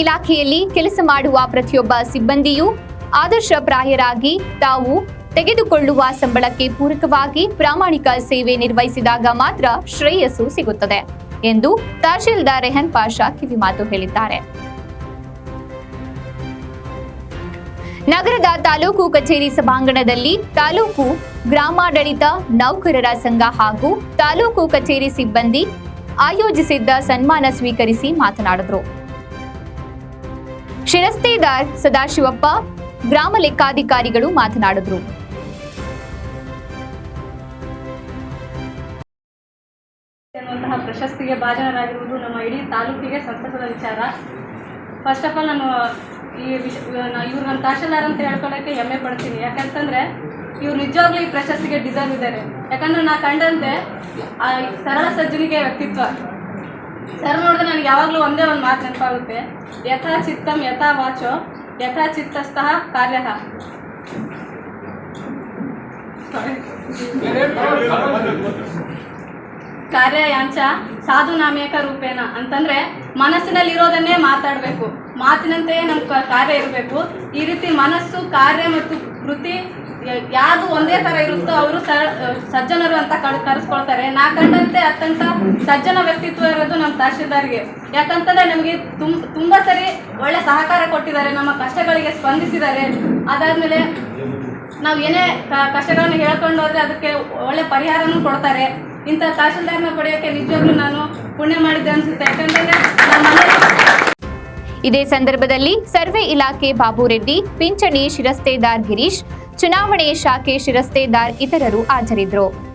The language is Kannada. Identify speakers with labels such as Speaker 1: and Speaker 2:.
Speaker 1: ಇಲಾಖೆಯಲ್ಲಿ ಕೆಲಸ ಮಾಡುವ ಪ್ರತಿಯೊಬ್ಬ ಸಿಬ್ಬಂದಿಯೂ ಆದರ್ಶಪ್ರಾಯರಾಗಿ ತಾವು ತೆಗೆದುಕೊಳ್ಳುವ ಸಂಬಳಕ್ಕೆ ಪೂರಕವಾಗಿ ಪ್ರಾಮಾಣಿಕ ಸೇವೆ ನಿರ್ವಹಿಸಿದಾಗ ಮಾತ್ರ ಶ್ರೇಯಸ್ಸು ಸಿಗುತ್ತದೆ ಎಂದು ತಹಶೀಲ್ದಾರ್ ರೆಹನ್ ಪಾಷಾ ಕಿವಿಮಾತು ಹೇಳಿದ್ದಾರೆ. ನಗರದ ತಾಲೂಕು ಕಚೇರಿ ಸಭಾಂಗಣದಲ್ಲಿ ತಾಲೂಕು ಗ್ರಾಮಾಡಳಿತ ನೌಕರರ ಸಂಘ ಹಾಗೂ ತಾಲೂಕು ಕಚೇರಿ ಸಿಬ್ಬಂದಿ ಆಯೋಜಿಸಿದ್ದ ಸನ್ಮಾನ ಸ್ವೀಕರಿಸಿ ಮಾತನಾಡಿದರು. ಶಿರಸ್ತೇದಾರ್ ಸದಾಶಿವಪ್ಪ, ಗ್ರಾಮ ಲೆಕ್ಕಾಧಿಕಾರಿಗಳು ಮಾತನಾಡಿದರು.
Speaker 2: ಪ್ರಶಸ್ತಿಗೆ ಭಾಜನರಾಗಿರುವುದು ನಮ್ಮ ಇಡೀ ತಾಲೂಕಿಗೆ ಸಂತಸದ ವಿಚಾರ. ಫಸ್ಟ್ ಆಫ್ ಆಲ್ ನಾನು ಈ ವಿಷ ಇವ್ರು ನನ್ನ ತಹಶೀಲ್ದಾರ್ ಅಂತ ಹೇಳ್ಕೊಳ್ಳೋಕ್ಕೆ ಹೆಮ್ಮೆ ಪಡ್ತೀನಿ. ಯಾಕಂತಂದರೆ, ಇವ್ರು ನಿಜವಾಗ್ಲೂ ಈ ಪ್ರಶಸ್ತಿಗೆ ಡಿಸರ್ವ್ ಇದ್ದಾರೆ. ಯಾಕಂದ್ರೆ ನಾ ಕಂಡಂತೆ ಸರಳ ಸಜ್ಜನಿಗೆ ವ್ಯಕ್ತಿತ್ವ. ಸರ್ ನೋಡಿದ್ರೆ ನನಗೆ ಯಾವಾಗಲೂ ಒಂದೇ ಒಂದು ಮಾತು ನೆನಪಾಗುತ್ತೆ ಯಥಾ ಚಿತ್ತಂ ಯಥಾ ವಾಚೋ ಯಥಾ ಚಿತ್ತಸ್ತಃ ಕಾರ್ಯ ಯಾಂಚ ಸಾಧು ನಾಮೇಕ ರೂಪೇನ ಅಂತಂದ್ರೆ ಮನಸ್ಸಿನಲ್ಲಿ ಇರೋದನ್ನೇ ಮಾತಾಡಬೇಕು. ಮಾತಿನಂತೆಯೇ ನಮ್ಮ ಕಾರ್ಯ ಇರಬೇಕು. ಈ ರೀತಿ ಮನಸ್ಸು, ಕಾರ್ಯ ಮತ್ತು ಕೃತಿ ಯಾವುದು ಒಂದೇ ಥರ ಇರುತ್ತೋ ಅವರು ಸಜ್ಜನರು ಅಂತ ಕಳ್ ಕರೆಸ್ಕೊಳ್ತಾರೆ. ನಾ ಕಂಡಂತೆ ಅತ್ಯಂತ ಸಜ್ಜನ ವ್ಯಕ್ತಿತ್ವ ಇರೋದು ನಮ್ಮ ತಹಶೀಲ್ದಾರ್ಗೆ. ಯಾಕಂತಂದ್ರೆ ನಮಗೆ ತುಂಬಾ ಸರಿ ಒಳ್ಳೆ ಸಹಕಾರ ಕೊಟ್ಟಿದ್ದಾರೆ. ನಮ್ಮ ಕಷ್ಟಗಳಿಗೆ ಸ್ಪಂದಿಸಿದ್ದಾರೆ. ಅದಾದಮೇಲೆ ನಾವು ಏನೇ ಕಷ್ಟಗಳನ್ನು ಹೇಳ್ಕೊಂಡು ಹೋದ್ರೆ ಅದಕ್ಕೆ ಒಳ್ಳೆ ಪರಿಹಾರನೂ ಕೊಡ್ತಾರೆ. ಇಂಥ ತಹಶೀಲ್ದಾರ್ನ ಪಡೆಯೋಕ್ಕೆ ನಿಜವಾಗ್ಲೂ ನಾನು ಪುಣ್ಯ ಮಾಡಿದ್ದೆ ಅನ್ಸುತ್ತೆ. ಯಾಕಂತಂದ್ರೆ ನಮ್ಮ
Speaker 1: ಇದೇ ಸಂದರ್ಭದಲ್ಲಿ ಸರ್ವೆ ಇಲಾಖೆ ಬಾಬು ರೆಡ್ಡಿ, ಪಿಂಚಣಿ ಶಿರಸ್ತೇದಾರ್ ಗಿರೀಶ್, ಚುನಾವಣೆ ಶಾಖೆ ಶಿರಸ್ತೇದಾರ್ ಇತರರು ಹಾಜರಿದ್ದರು